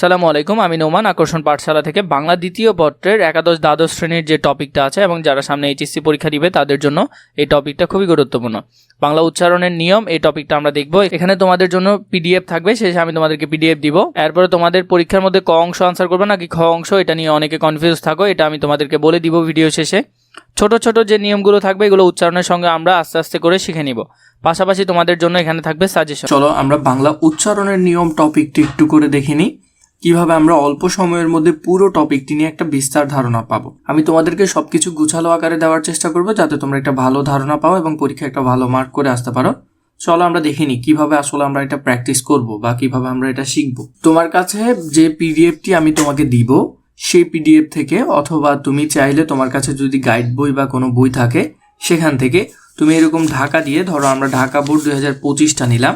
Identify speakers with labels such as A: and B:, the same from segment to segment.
A: সালামু আলাইকুম, আমি নোমান, আকর্ষণ পাঠশালা থেকে বাংলা দ্বিতীয় পত্রের একাদশ দ্বাদশ শ্রেণির যে টপিকটা আছে এবং যারা সামনে এইচএসসি পরীক্ষা দিবে, তাদের জন্য এই টপিকটা খুবই গুরুত্বপূর্ণ। বাংলা উচ্চারণের নিয়ম, এই টপিকটা আমরা দেখব। এখানে তোমাদের জন্য পিডিএফ থাকবে, শেষে আমি তোমাদেরকে পিডিএফ দিব। এরপরে তোমাদের পরীক্ষার মধ্যে ক অংশ আনসার করবে নাকি খ অংশ, এটা নিয়ে অনেকে কনফিউজ থাকো, এটা আমি তোমাদেরকে বলে দিব ভিডিও শেষে। ছোট ছোট যে নিয়মগুলো থাকবে, এগুলো উচ্চারণের সঙ্গে আমরা আস্তে আস্তে করে শিখে নিব। পাশাপাশি তোমাদের জন্য এখানে থাকবে সাজেশন
B: চলো, আমরা বাংলা উচ্চারণের নিয়ম টপিকটি একটু করে দেখে নিই। কীভাবে আমরা অল্প সময়ের মধ্যে পুরো টপিকটি নিয়ে একটা বিস্তার ধারণা পাবো? আমি তোমাদেরকে সবকিছু গুছালো আকারে দেওয়ার চেষ্টা করব যাতে তোমরা একটা ভালো ধারণা পাও এবং পরীক্ষায় একটা ভালো মার্ক করে আসতে পারো। চলো আমরা দেখে নিই কীভাবে আসলে আমরা এটা প্র্যাকটিস করব বা কীভাবে আমরা এটা শিখব। তোমার কাছে যে পিডিএফটি আমি তোমাকে দিব, সেই পিডিএফ থেকে অথবা তুমি চাইলে তোমার কাছে যদি গাইড বই বা কোনো বই থাকে, সেখান থেকে তুমি এরকম ঢাকা দিয়ে, ধরো আমরা ঢাকা বোর্ড দুই হাজার পঁচিশটা নিলাম।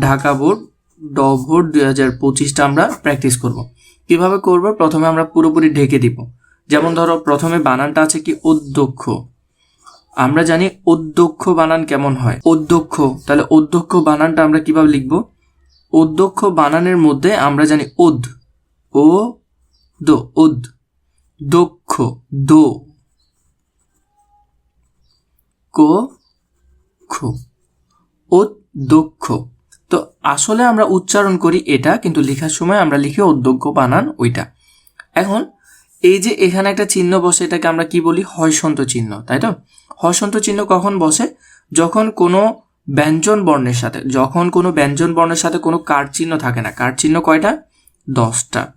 B: ঢাকা বোর্ড ড ভোট দুই হাজার পঁচিশটা আমরা প্র্যাকটিস করব। কীভাবে করব? প্রথমে আমরা পুরোপুরি ঢেকে দিব। যেমন ধরো, প্রথমে বানানটা আছে কি অধ্যক্ষ। আমরা জানি অধ্যক্ষ বানান কেমন হয়। অধ্যক্ষ, তাহলে অধ্যক্ষ বানানটা আমরা কীভাবে লিখব? অধ্যক্ষ বানানের মধ্যে আমরা জানি ওদ ও, দো ওদ দক্ষ, দো, কো, খো, অধ্যক্ষ। তো আসলে আমরা উচ্চারণ করি এটা, কিন্তু লেখার সময় আমরা লিখি অধ্যক্ষ বানান ওইটা। এখন, এই যে এখানে একটা চিহ্ন বসে, এটাকে আমরা কি বলি? হয়সন্ত চিহ্ন, তাই তো? হয়সন্ত চিহ্ন কখন বসে? যখন কোনো ব্যঞ্জন বর্ণের সাথে, যখন কোনো ব্যঞ্জন বর্ণের সাথে কোনো কার চিহ্ন থাকে না। কার চিহ্ন কয়টা? দশটা।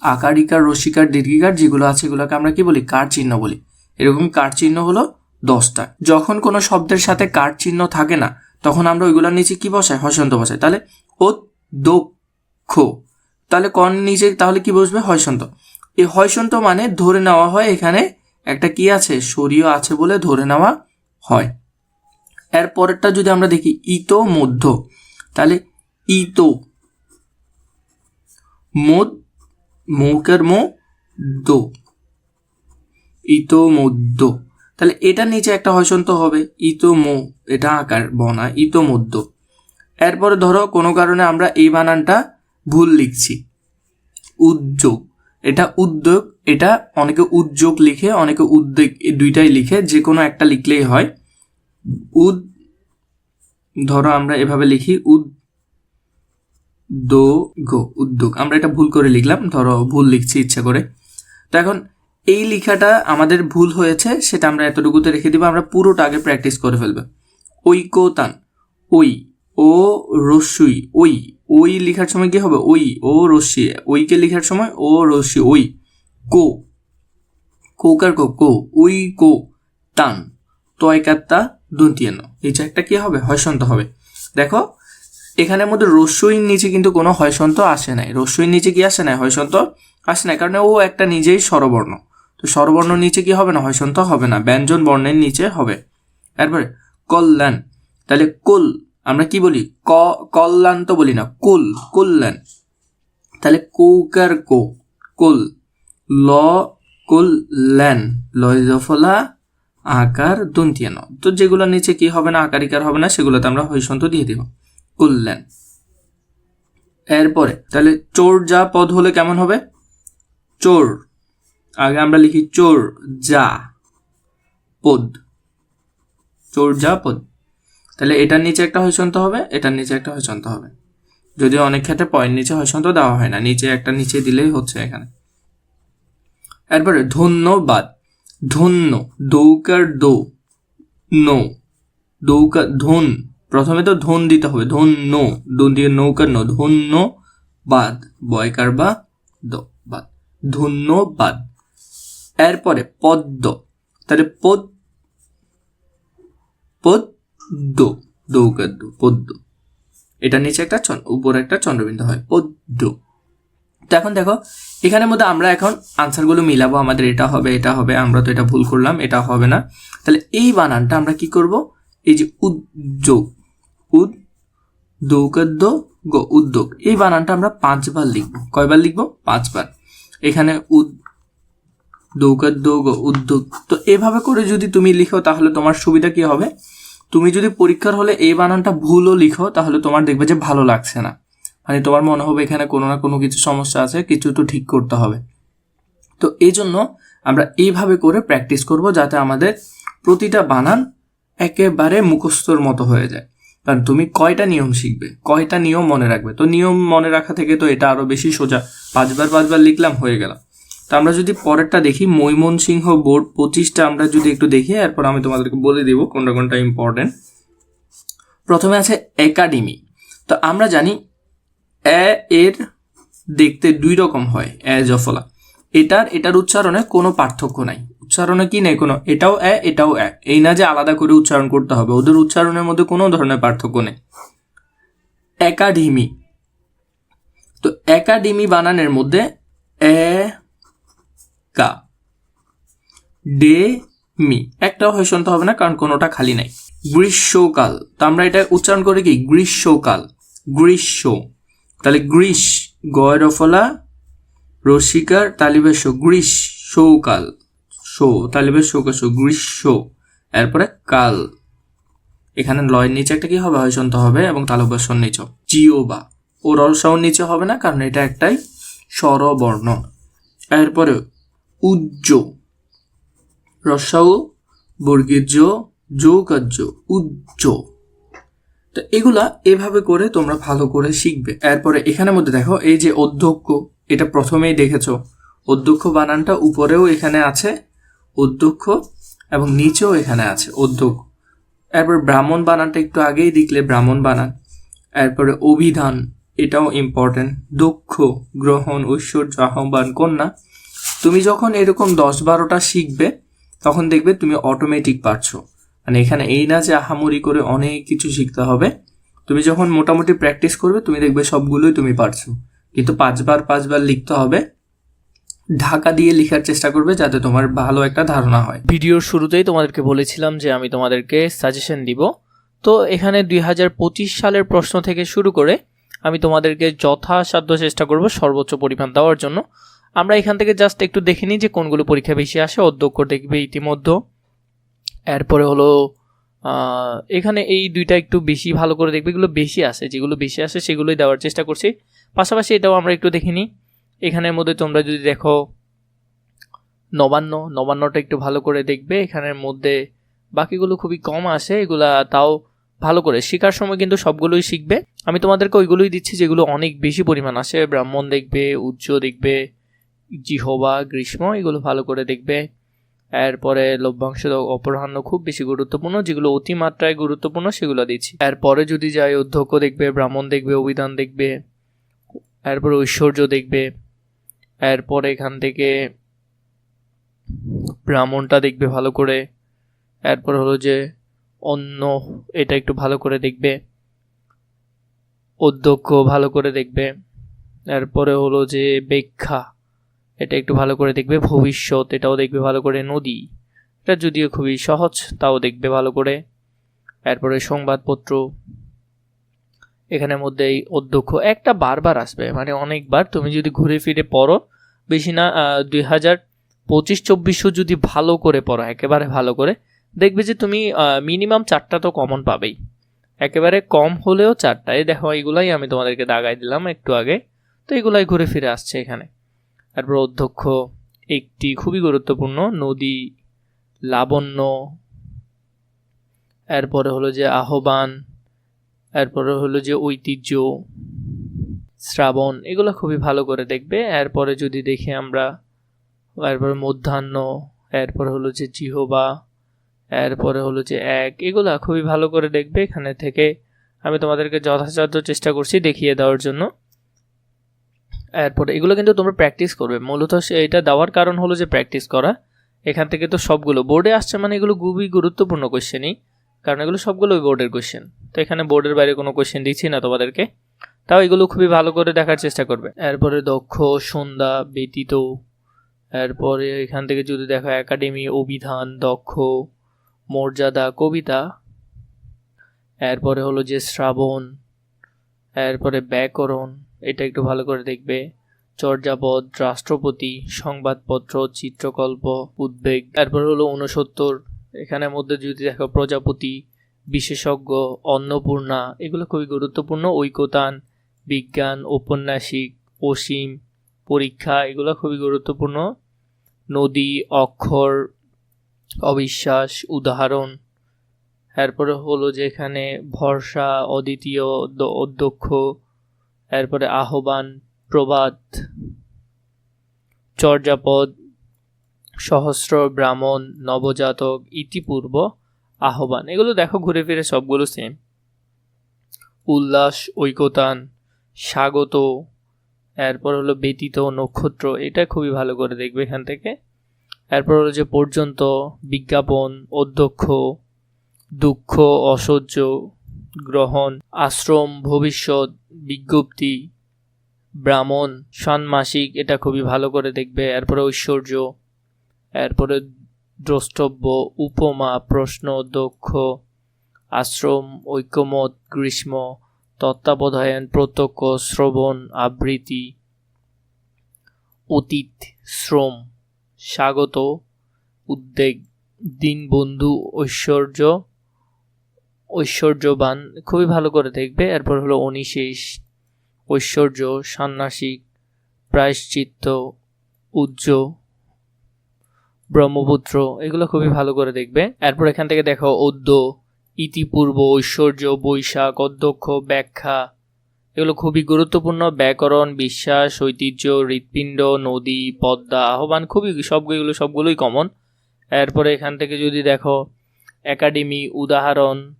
B: আকার ইকার রসিকার, দীর্ঘিকার যেগুলো আছে, এগুলোকে আমরা কি বলি? কার চিহ্ন বলি। এরকম কার চিহ্ন হলো দশটা। যখন কোনো শব্দের সাথে কার চিহ্ন থাকে না তখন আমরা ওইগুলোর নিচে কি বসাই? হসন্ত বসাই। তাহলে ও দক্ষ তাহলে কন নিচে তাহলে কি বসবে? হয়সন্ত। এই হয়সন্ত মানে ধরে নেওয়া হয় এখানে একটা কি আছে? শরীয় আছে বলে ধরে নেওয়া হয়। এর পরেরটা যদি আমরা দেখি ইতো মধ্য তাহলে ইতো। মোদ মৌকের মো, দো। ইতো মধ্য তাহলে এটার নিচে একটা হসন্ত হবে। ইতো মো এটা আকার বনা ইতো মধ্য এরপরে ধরো কোনো কারণে আমরা এই বানানটা ভুল লিখছি। উদ্যোগ, এটা উদ্যোগ, এটা অনেকে উদ্যোগ লিখে, অনেকে উদ্যোগ দুইটাই লিখে যে কোনো একটা লিখলেই হয়। উদ, ধরো আমরা এভাবে লিখি উদ দো গো উদ্যোগ। আমরা এটা ভুল করে লিখলাম, ধরো ভুল লিখছি ইচ্ছা করে। তো এখন এই লেখাটা আমাদের ভুল হয়েছে, সেটা আমরা এতটুকুতে রেখে দিব, আমরা পুরোটা আগে প্র্যাকটিস করে ফেলবে। ঐকতান ওই ও, রস্যই ওই ওই লেখার সময় কি হবে? ওই ও, রস্যি ওইকে লেখার সময় ও, রস্যি ওই কো, কোকার কো কো ওই কো, তান, তয়কাত্তা দন্তিয়ান এই একটা কি হবে? হয়সন্ত হবে। দেখো, এখানের মধ্যে রস্যইর নিচে কিন্তু কোনো হয়সন্ত আসে নাই। রস্যইর নিচে কি আসে নাই? হয়সন্ত আসে নাই। কারণ ও একটা নিজেই স্বরবর্ণ। তো স্বরবর্ণ নিচে কি হবে না? হয়সন্ত হবে না। ব্যঞ্জন বর্ণের নিচে হবে। এরপরে, কল্যাণ। তাহলে কুল, আমরা কি বলি? ক, কল্যাণ তো বলি না। কুল, কল্যাণ। তাহলে কৌকার কো, কুল। ল কুল ল্যান লয় আকার দন্তিয়ান তো যেগুলোর নিচে কি হবে না, আকারিকার হবে না, সেগুলোতে আমরা হইসন্ত দিয়ে দিব। কল্যাণ। এরপরে, তাহলে চোর যা পদ হলে কেমন হবে? চোর। আগে আমরা লিখি চোর যা পদ। চোর যা পদ। তাহলে এটার নিচে একটা হইসন্ত হবে, এটার নিচে একটা হইসন্ত হবে। যদিও অনেক ক্ষেত্রে পয়েন্ট নিচে হইসন্ত দেওয়া হয় না, নিচে একটা নিচে দিলেই হচ্ছে এখানে। এরপরে ধন্যবাদ। ধন্য, দৌকার দো, নো। দৌকার ধন। প্রথমে তো ধন দিতে হবে, ধন নো। দো দিয়ে নৌকার নো। ধন্য বাদ বয়কার বা দ বাদ ধন্যবাদ। এরপরে পদ্ম, তাহলে পদ, পদ্ম দৌকার দো, পদ্ম। এটা নিচে একটা উপরে একটা চন্দ্রবিন্দু হয়, পদ্ম। তো এখন দেখো, এখানের মধ্যে আমরা এখন আনসারগুলো মিলাবো, আমাদের এটা হবে এটা হবে, আমরা তো এটা ভুল করলাম, এটা হবে না। তাহলে এই বানানটা আমরা কি করব? এই যে উদ্যোগ উদ দৌকাদ্য গ, উদ্যোগ। এই বানানটা আমরা পাঁচবার লিখব। কয়বার লিখব? পাঁচবার। এখানে উদ দৌকাদ্য গ উদ্যোগ। তো এভাবে করে যদি তুমি লিখো, তাহলে তোমার সুবিধা কি হবে? তুমি যদি পরীক্ষার হলে এই বানানটা ভুলও লিখো, তাহলে তোমার দেখবে যে ভালো লাগছে না।
C: মানে তোমার মনে হবে এখানে কোনো না কোনো কিছু সমস্যা আছে, কিছু তো ঠিক করতে হবে। তো এই জন্য আমরা এইভাবে করে প্র্যাকটিস করব যাতে আমাদের প্রতিটা বানান একেবারে মুখস্থর মতো হয়ে যায়। কারণ তুমি কয়টা নিয়ম শিখবে, কয়টা নিয়ম মনে রাখবে? তো নিয়ম মনে রাখা থেকে তো এটা আরও বেশি সোজা। পাঁচবার পাঁচবার লিখলাম, হয়ে গেল তো আমরা যদি পরেরটা দেখি, ময়মনসিংহ বোর্ড পঁচিশটা আমরা যদি একটু দেখি, এরপর আমি তোমাদেরকে বলে দিব কোনটা কোনটা ইম্পর্টেন্ট প্রথমে আছে একাডেমি। তো আমরা জানি এ এর দেখতে দুই রকম হয়, এ জফলা। এটার এটার উচ্চারণে কোনো পার্থক্য নাই। উচ্চারণে কি নেই কোনো? এটাও এ এটাও এ এই না যে আলাদা করে উচ্চারণ করতে হবে, ওদের উচ্চারণের মধ্যে কোনো ধরনের পার্থক্য নেই। একাডেমি। তো একাডেমি বানানের মধ্যে এ কা। academy. একটাও হয় শুনতে হবে না, কারণ কোনোটা খালি নাই। গ্রীষ্মকাল। তো আমরা এটা উচ্চারণ করে কি? গ্রীষ্মকাল। গ্রীষ্ম। তাহলে গ্রীষ গয়রফলা, রসিকার তালিবেশ গ্রীষ্মকাল। শো তালিবেশ শোকাশ গ্রীষ্ম। এরপরে কাল। এখানে লয়ের নিচে একটা কি হবে? হয় শুনতে হবে, এবং তালব্যাসর নিচে। জিওবা। ও রসাও নিচে হবে না, কারণ এটা একটাই স্বরবর্ণ। এরপরে উজ্জ। রসাউ বর্গীর জ যৌকার্য উজ্জ। তো এগুলা এভাবে করে তোমরা ভালো করে শিখবে। এরপরে এখানের মধ্যে দেখো, এই যে অধ্যক্ষ, এটা প্রথমেই দেখেছ। অধ্যক্ষ বানানটা উপরেও এখানে আছে, অধ্যক্ষ, এবং নিচেও এখানে আছে, অধ্যক্ষ। এরপর ব্রাহ্মণ বানানটা একটু আগেই দেখলে, ব্রাহ্মণ বানান। এরপরে অভিধান, এটাও ইম্পর্টেন্ট দক্ষ, গ্রহণ, ঐশ্বর্য, আহ্বান, কন্যা। তুমি যখন এরকম দশ বারোটা শিখবে, তখন দেখবে তুমি অটোমেটিক পারছ। মানে এখানে এই না যে আহামরি করে অনেক কিছু শিখতে হবে, তুমি যখন মোটামুটি প্র্যাকটিস করবে, তুমি দেখবে সবগুলোই তুমি পারছ। কিন্তু পাঁচবার পাঁচবার লিখতে হবে, ঢাকা দিয়ে লেখার চেষ্টা করবে যাতে তোমার ভালো একটা ধারণা হয়।
B: ভিডিওর শুরুতেই তোমাদেরকে বলেছিলাম যে আমি তোমাদেরকে সাজেশন দিব। তো এখানে দুই হাজার পঁচিশ সালের প্রশ্ন থেকে শুরু করে আমি তোমাদেরকে যথাসাধ্য চেষ্টা করব সর্বোচ্চ পরিমাণ দেওয়ার জন্য। আমরা এখান থেকে জাস্ট একটু দেখে নিই যে কোনগুলো পরীক্ষা বেশি আসে, অধ্যক্ষ দেখবে ইতিমধ্যে। এরপরে হলো এখানে এই দুইটা একটু বেশি ভালো করে দেখবে, এগুলো বেশি আসে, যেগুলো বেশি আসে সেগুলোই দেওয়ার চেষ্টা করছি। পাশাপাশি এটাও আমরা একটু দেখে নিই। এখানের মধ্যে তোমরা যদি দেখো, নবান্ন, নবান্নটা একটু ভালো করে দেখবে। এখানের মধ্যে বাকিগুলো খুবই কম আসে, এগুলা তাও ভালো করে। শেখার সময় কিন্তু সবগুলোই শিখবে। আমি তোমাদেরকে ওইগুলোই দিচ্ছি যেগুলো অনেক বেশি পরিমাণ আসে। ব্রাহ্মণ দেখবে উজ্জ দেখবে জিহবা, গ্রীষ্ম, এগুলো ভালো করে দেখবে। এরপরে লভ্যাংশ অপরাহ্ন খুব বেশি গুরুত্বপূর্ণ, যেগুলো অতিমাত্রায় গুরুত্বপূর্ণ, সেগুলো দিচ্ছি। এরপরে যদি যাই অধ্যক্ষ দেখবে, ব্রাহ্মণ দেখবে, অভিধান দেখবে, এরপরে ঐশ্বর্য দেখবে, এরপরে এখান থেকে ব্রাহ্মণটা দেখবে ভালো করে, এরপর হলো যে অন্য এটা একটু ভালো করে দেখবে, অধ্যক্ষ ভালো করে দেখবে, এরপরে হলো যে ব্যাখ্যা। এটা একটু ভালো করে দেখবে। ভবিষ্যৎ, এটাও দেখবে ভালো করে। নদী, এটা যদিও খুবই সহজ, তাও দেখবে ভালো করে। এরপরে সংবাদপত্র, এখানের মধ্যে এই অধ্যক্ষ। একটা বারবার আসবে মানে অনেকবার। তুমি যদি ঘুরে ফিরে পড়ো, বেশি না দুই হাজার পঁচিশ চব্বিশশো যদি ভালো করে পড়ো, একেবারে ভালো করে, দেখবে যে তুমি মিনিমাম চারটা তো কমন পাবেই। একেবারে কম হলেও চারটা এই দেখো, এগুলাই আমি তোমাদেরকে দাগাই দিলাম একটু আগে। তো এগুলাই ঘুরে ফিরে আসছে এখানে। তারপর অধ্যক্ষ একটি খুবই গুরুত্বপূর্ণ নদী লাবণ্য, এরপরে হলো যে আহ্বান, এরপরে হলো যে ঐতিহ্য, শ্রাবণ, এগুলো খুবই ভালো করে দেখবে। এরপরে যদি দেখি আমরা, এরপরে মধ্যাহ্ন, এরপরে হলো যে জিহবা, এরপরে হলো যে এক, এগুলা খুবই ভালো করে দেখবে। এখানে থেকে আমি তোমাদেরকে যথাযথ চেষ্টা করছি দেখিয়ে দেওয়ার জন্য। এরপরে এগুলো কিন্তু তোমরা প্র্যাকটিস করবে। মূলত এটা দেওয়ার কারণ হলো যে প্র্যাকটিস করা। এখান থেকে তো সবগুলো। বোর্ডে আসছে মানে এগুলো খুবই গুরুত্বপূর্ণ কোশ্চেনই কারণ এগুলো সবগুলোই বোর্ডের কোশ্চেন তো এখানে বোর্ডের বাইরে কোনো কোশ্চেন দিচ্ছি না তোমাদেরকে। তাও এগুলো খুবই ভালো করে দেখার চেষ্টা করবে। এরপরে দক্ষ সন্ধ্যা ব্যতীত। এরপরে এখান থেকে যদি দেখো একাডেমি অভিধান, দক্ষ, মর্যাদা, কবিতা। এরপরে হলো যে শ্রাবণ। এরপরে ব্যাকরণ। এটা একটু ভালো করে দেখবে। চর্যাপদ রাষ্ট্রপতি, সংবাদপত্র, চিত্রকল্প, উদ্বেগ এরপর হলো ঊনসত্তর। এখানের মধ্যে যদি দেখো প্রজাপতি, বিশেষজ্ঞ, অন্নপূর্ণা, এগুলো খুবই গুরুত্বপূর্ণ। ঐকতান, বিজ্ঞান, ঔপন্যাসিক, অসীম, পরীক্ষা, এগুলো খুবই গুরুত্বপূর্ণ। নদী, অক্ষর, অবিশ্বাস, উদাহরণ। এরপরে হলো যে এখানে ভরসা, অদ্বিতীয়, অধ্যক্ষ এরপরে আহ্বান, প্রবাদ, চর্যাপদ, সহস্র, ব্রাহ্মণ, নবজাতক, ইতিপূর্ব আহ্বান। এগুলো দেখো ঘুরে ফিরে সবগুলো সেম উল্লাস, ঐকতান, স্বাগত, এরপর হলো ব্যতীত নক্ষত্র। এটা খুবই ভালো করে দেখবে এখান থেকে। এরপর হলো যে পর্যন্ত, বিজ্ঞাপন, অধ্যক্ষ, দুঃখ, অসহ্য, গ্রহণ, আশ্রম, ভবিষ্যৎ বিজ্ঞপ্তি, ব্রাহ্মণ, ষান্মাসিক, এটা খুবই ভালো করে দেখবে। এরপরে ঐশ্বর্য, এরপরে দ্রষ্টব্য, উপমা, প্রশ্ন, দক্ষ, আশ্রম ঐক্যমত গ্রীষ্ম, তত্ত্বাবধায়ন, প্রত্যক্ষ, শ্রবণ, আবৃত্তি, অতীত, শ্রম, স্বাগত, উদ্বেগ, দীনবন্ধু, ঐশ্বর্য ঐশ্বর্যবান, খুবই ভালো করে দেখবে। এরপর হলো অনিশেষ, ঐশ্বর্য সান্নাসিক প্রায়শ্চিত্ত, উজ্জ, ব্রহ্মপুত্র, এগুলো খুবই ভালো করে দেখবে। এরপর এখান থেকে দেখো অদ্য ইতিপূর্ব, ঐশ্বর্য, বৈশাখ, অধ্যক্ষ, ব্যাখ্যা। এগুলো খুবই গুরুত্বপূর্ণ। ব্যাকরণ, বিশ্বাস, ঐতিহ্য, হৃৎপিণ্ড, নদী, পদ্মা, আহ্বান, খুবই সবগুলো সবগুলোই কমন এরপরে এখান থেকে যদি দেখো একাডেমি উদাহরণ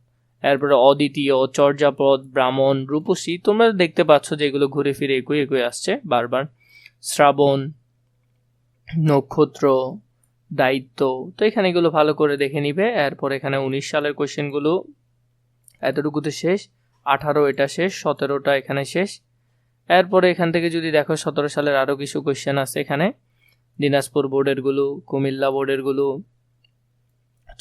B: এরপরে অদ্বিতীয়, চর্যাপদ, ব্রাহ্মণ, রূপসী, তোমরা দেখতে পাচ্ছ যে এগুলো ঘুরে ফিরে একই একই আসছে বারবার। শ্রাবণ, নক্ষত্র, দায়িত্ব, তো এখানে এগুলো ভালো করে দেখে নিবে। এরপর এখানে উনিশ সালের কোশ্চেনগুলো এতটুকুতে শেষ, আঠারো এটা শেষ, সতেরোটা এখানে শেষ। এরপরে এখান থেকে যদি দেখো সতেরো সালের আরও কিছু কোয়েশ্চেন আছে এখানে। দিনাজপুর বোর্ডেরগুলো কুমিল্লা বোর্ডেরগুলো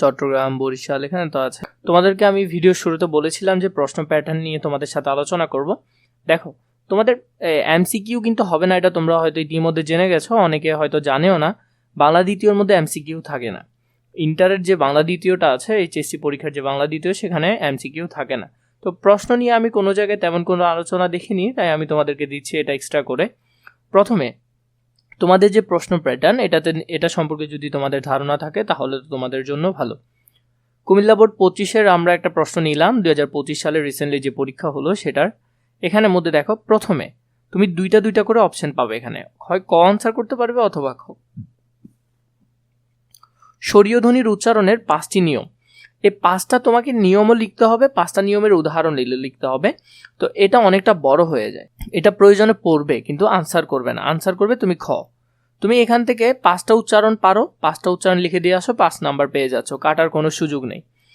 B: চট্টগ্রাম, বরিশাল, এখানে তো আছে। তোমাদেরকে আমি ভিডিও শুরুতে বলেছিলাম যে প্রশ্ন প্যাটার্ন নিয়ে তোমাদের সাথে আলোচনা করব। দেখো, তোমাদের এমসিকিউ কিন্তু হবে না, এটা তোমরা হয়তো ইতিমধ্যে জেনে গেছো, অনেকে হয়তো জানেও না। বাংলা দ্বিতীয়র মধ্যে এমসিকিউ থাকে না। ইন্টারের যে বাংলা দ্বিতীয়টা আছে এইচএসসি পরীক্ষার যে বাংলা দ্বিতীয়, সেখানে এমসিকিউ থাকে না। তো প্রশ্ন নিয়ে আমি কোনো জায়গায় তেমন কোনো আলোচনা দেখিনি, তাই আমি তোমাদেরকে দিচ্ছি এটা এক্সট্রা করে। প্রথমে তোমাদের যে প্রশ্ন প্যাটার্ন এটাতে, এটা সম্পর্কে যদি তোমাদের ধারণা থাকে, তাহলে তো তোমাদের জন্য ভালো। কুমিল্লা বোর্ড পঁচিশের আমরা একটা প্রশ্ন নিলাম, দুই হাজার পঁচিশ সালে রিসেন্টলি যে পরীক্ষা হলো সেটার। এখানে মধ্যে দেখো, প্রথমে, তুমি দুইটা দুইটা করে অপশন পাবে এখানে। হয় ক আনসার করতে পারবে অথবা খ। ধ্বনির উচ্চারণের পাঁচটি নিয়ম। এই পাঁচটা তোমাকে নিয়মও লিখতে হবে, পাঁচটা নিয়মের উদাহরণ লিখতে হবে। তো এটা অনেকটা বড় হয়ে যায়। এটা প্রয়োজনে পড়বে, কিন্তু আনসার করবে না। আনসার করবে তুমি খ। তুমি এখান থেকে পাঁচটা উচ্চারণ পারো, পাঁচটা উচ্চারণ লিখে দিয়ে আসো, পাঁচ নাম্বার পেয়ে যাচ্ছ। কাটার কোনো সুযোগ নেই।